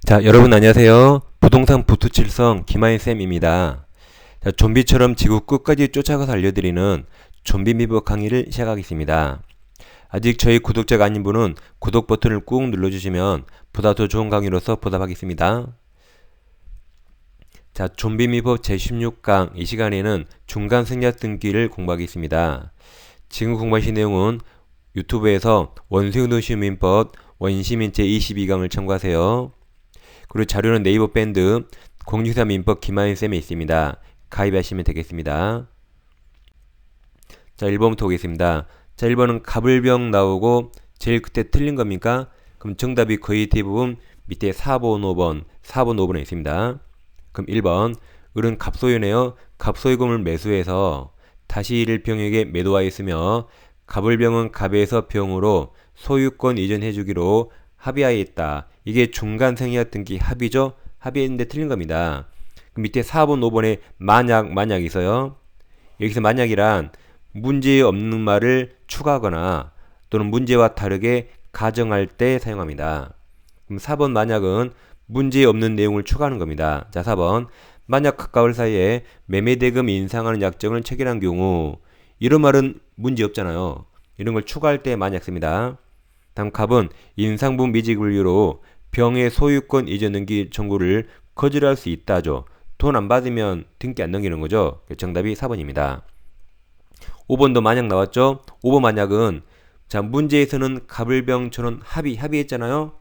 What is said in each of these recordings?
자, 여러분 안녕하세요. 부동산 부투칠성 김하인쌤입니다. 자, 좀비처럼 지구 끝까지 쫓아가서 알려드리는 좀비 미법 강의를 시작하겠습니다. 아직 저희 구독자가 아닌 분은 구독 버튼을 꾹 눌러주시면 보다 더 좋은 강의로서 보답하겠습니다. 자, 좀비 미법 제16강 이 시간에는 중간 생략 등기를 공부하겠습니다. 지금 공부하신 내용은 유튜브에서 원수용도시 민법 원시민 제 22강을 참고하세요. 그리고 자료는 네이버 밴드 공유사 민법 김하인 쌤에 있습니다. 가입하시면 되겠습니다. 자, 1번부터 보겠습니다. 자, 1번은 가불병 나오고 제일 끝에 틀린 겁니까? 그럼 정답이 거의 대부분 밑에 4번, 5번, 4번, 5번에 있습니다. 그럼 1번 을은 갑소유네요. 갑소유금을 매수해서 다시 이를 병에게 매도하였으며 갑을병은 갑에서 병으로 소유권 이전해 주기로 합의하에 있다. 이게 중간 생략 등기 합의죠? 합의했는데 틀린 겁니다. 그 밑에 4번, 5번에 만약, 만약 있어요. 여기서 만약이란 문제 없는 말을 추가하거나 또는 문제와 다르게 가정할 때 사용합니다. 그럼 4번 만약은 문제 없는 내용을 추가하는 겁니다. 자, 4번. 만약 가까울 사이에 매매대금 인상하는 약정을 체결한 경우 이런 말은 문제 없잖아요. 이런 걸 추가할 때 만약 씁니다. 다음 갑은 인상분 이유로 병의 소유권 이전 등기 청구를 거절할 수 있다죠. 돈 안 받으면 등기 안 넘기는 거죠. 정답이 4번입니다. 5번도 만약 나왔죠. 5번 만약은 자 문제에서는 갑을병처럼 합의 합의했잖아요.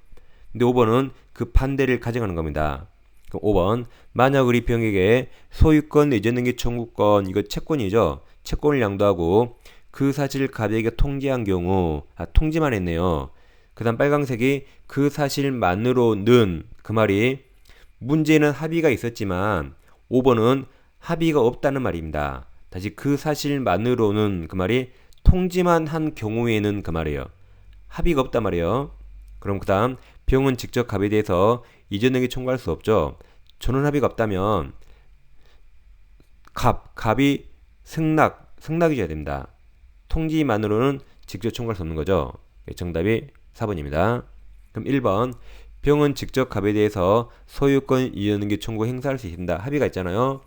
근데 5번은 그 반대를 가정하는 겁니다. 5번 만약 우리 병에게 소유권 이전 등기 청구권 이거 채권이죠. 채권을 양도하고 그 사실을 갑에게 통지한 경우 아 통지만 했네요. 그 다음 빨강색이 그 사실만으로는 그 말이 문제는 합의가 있었지만 5번은 합의가 없다는 말입니다. 다시 그 사실만으로는 그 말이 통지만 한 경우에는 그 말이에요. 합의가 없단 말이에요. 그럼 그 다음 병은 직접 갑에 대해서 이전에게 청구할 수 없죠. 전원 합의가 없다면 갑, 갑이 승낙, 승낙이 돼야 됩니다. 통지만으로는 직접 청구할 수 없는 거죠. 정답이 4번입니다. 그럼 1번 병은 직접 갑에 대해서 소유권 이전등기 청구 행사할 수 있습니다. 합의가 있잖아요.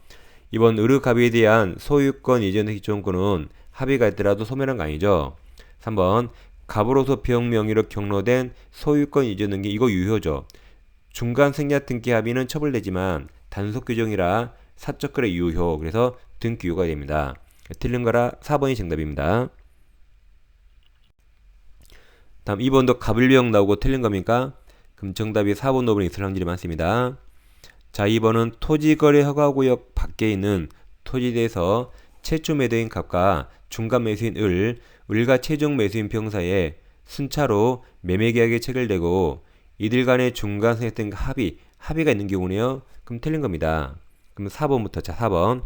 이번 의르갑에 대한 소유권 이전등기 청구는 합의가 있더라도 소멸한 거 아니죠. 3번 갑으로서 병 명의로 경로된 소유권 이전등기 이거 유효죠. 중간 생략 등기 합의는 처벌되지만 단속 규정이라 사적 거래 유효 그래서 등기 유효가 됩니다. 틀린 거라 4번이 정답입니다. 다음 2번도 갑을병 나오고 틀린 겁니까? 그럼 정답이 4번, 5번 있을 확률이 많습니다. 자, 2번은 토지거래 허가구역 밖에 있는 토지대에서 최초 매도인 갑과 중간 매수인 을, 을과 최종 매수인 병 사이에 순차로 매매계약이 체결되고 이들 간의 중간 생략된 합의, 합의가 있는 경우네요. 그럼 틀린 겁니다. 그럼 4번부터 자 4번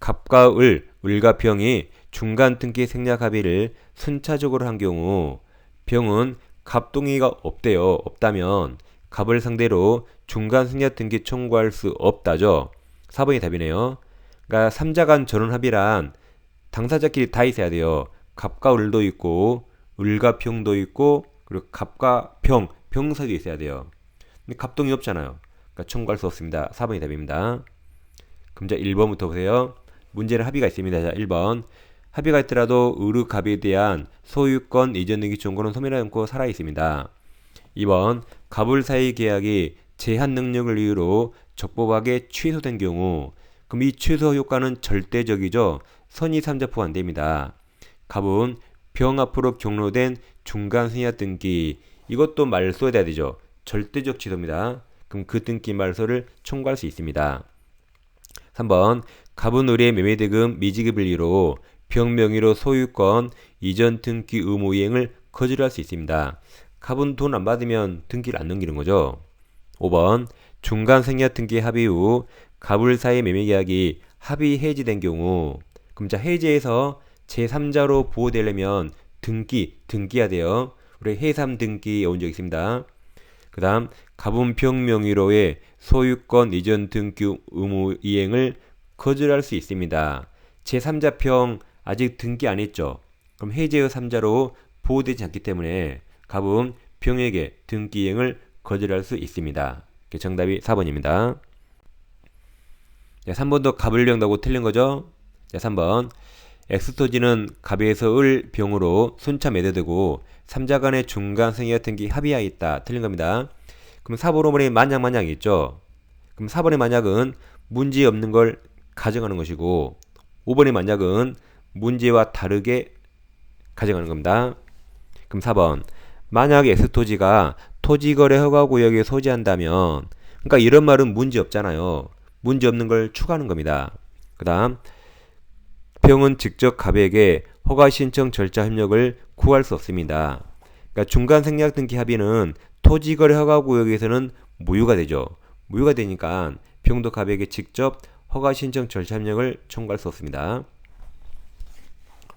갑과 을, 을과 병이 중간 등기 생략 합의를 순차적으로 한 경우 병은 갑 동의가 없대요. 없다면 갑을 상대로 중간 승략 등기 청구할 수 없다죠. 4번이 답이네요. 그러니까 3자 간 전원 합의란 당사자끼리 다 있어야 돼요. 갑과 을도 있고 을과 병도 있고 그리고 갑과 병, 병사도 있어야 돼요. 근데 갑동이 없잖아요. 그러니까 청구할 수 없습니다. 4번이 답입니다. 그럼 자 1번부터 보세요. 문제는 합의가 있습니다. 자 1번 합의가 있더라도 의르갑에 대한 소유권 이전 등기 청구는 소멸하지 않고 살아 있습니다. 2번 갑을 사이 계약이 제한 능력을 이유로 적법하게 취소된 경우 그럼 이 취소 효과는 절대적이죠. 선의 3자 포함 됩니다. 갑은 병 앞으로 경로된 중간 승야 등기 이것도 말소에 돼야 되죠. 절대적 취소입니다. 그럼 그 등기 말소를 청구할 수 있습니다. 3번 갑은 의뢰 매매대금 미지급을 이유로 병 명의로 소유권 이전 등기 의무 이행을 거절할 수 있습니다. 갑은 돈 안 받으면 등기를 안 넘기는 거죠. 5번 중간 생략 등기 합의 후 갑을 사이 매매 계약이 합의 해지된 경우 그럼 자 해지해서 제3자로 보호되려면 등기 등기해야 돼요. 우리 해삼 등기 온 적 있습니다. 그 다음 갑은평 명의로의 소유권 이전 등기 의무 이행을 거절할 수 있습니다. 제3자평 아직 등기 안 했죠. 그럼 해제의 3자로 보호되지 않기 때문에 갑은 병에게 등기 이행을 거절할 수 있습니다. 정답이 4번입니다. 자, 3번도 갑을 령다고 틀린 거죠? 자, 3번. 엑스토지는 갑에서 을 병으로 순차 매도되고 3자 간의 중간 같은 게 합의하에 있다. 틀린 겁니다. 그럼 4번 5번에 만약 만약이 있죠. 그럼 4번의 만약은 문제 없는 걸 가정하는 것이고 5번의 만약은 문제와 다르게 가정하는 겁니다. 그럼 4번 만약 S토지가 토지거래 허가구역에 소지한다면 그러니까 이런 말은 문제 없잖아요. 문제 없는 걸 추가하는 겁니다. 그 다음 병은 직접 갑에게 허가 신청 절차 협력을 구할 수 없습니다. 그러니까 중간 생략 등기 합의는 토지거래 허가구역에서는 무효가 되죠. 무효가 되니까 병도 갑에게 직접 허가 신청 절차 협력을 청구할 수 없습니다.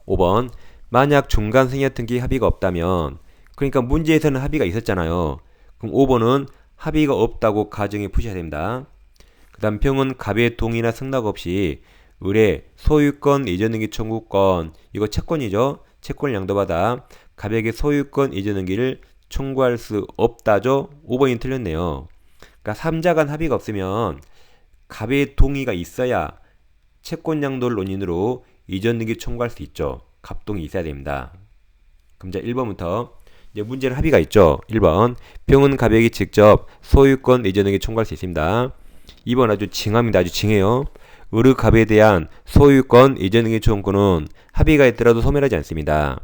5번 만약 중간 생략 등기 합의가 없다면 그러니까 문제에서는 합의가 있었잖아요. 그럼 5번은 합의가 없다고 가정해 푸셔야 됩니다. 그 다음 병은 갑의 동의나 승낙 없이 의뢰, 소유권 이전 등기 청구권 이거 채권이죠. 채권을 양도받아 갑에게 소유권 이전 등기를 청구할 수 없다죠. 5번이 틀렸네요. 그러니까 3자 간 합의가 없으면 갑의 동의가 있어야 채권 양도를 논인으로 이전 등기 청구할 수 있죠. 갑동이 있어야 됩니다. 그럼 이제 1번부터 이제 문제는 합의가 있죠. 1번 병은 갑에게 직접 소유권 이전 등기 청구할 수 있습니다. 2번 아주 징합니다. 아주 징해요. 의르갑에 대한 소유권 이전 등기 청구는 합의가 있더라도 소멸하지 않습니다.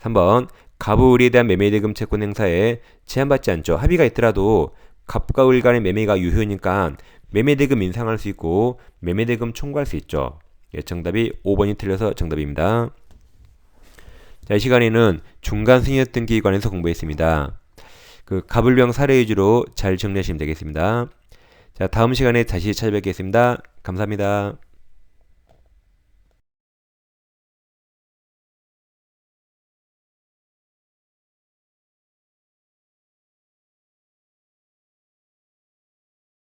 3번 갑의 의리에 대한 매매대금 채권 행사에 제한받지 않죠. 합의가 있더라도 갑과 을 간의 매매가 유효니까 매매대금 인상할 수 있고 매매대금 청구할 수 있죠. 예, 정답이 5번이 틀려서 정답입니다. 자, 이 시간에는 중간 승인협 등기에 관해서 공부했습니다. 그 갑을병 사례 위주로 잘 정리하시면 되겠습니다. 자, 다음 시간에 다시 찾아뵙겠습니다. 감사합니다.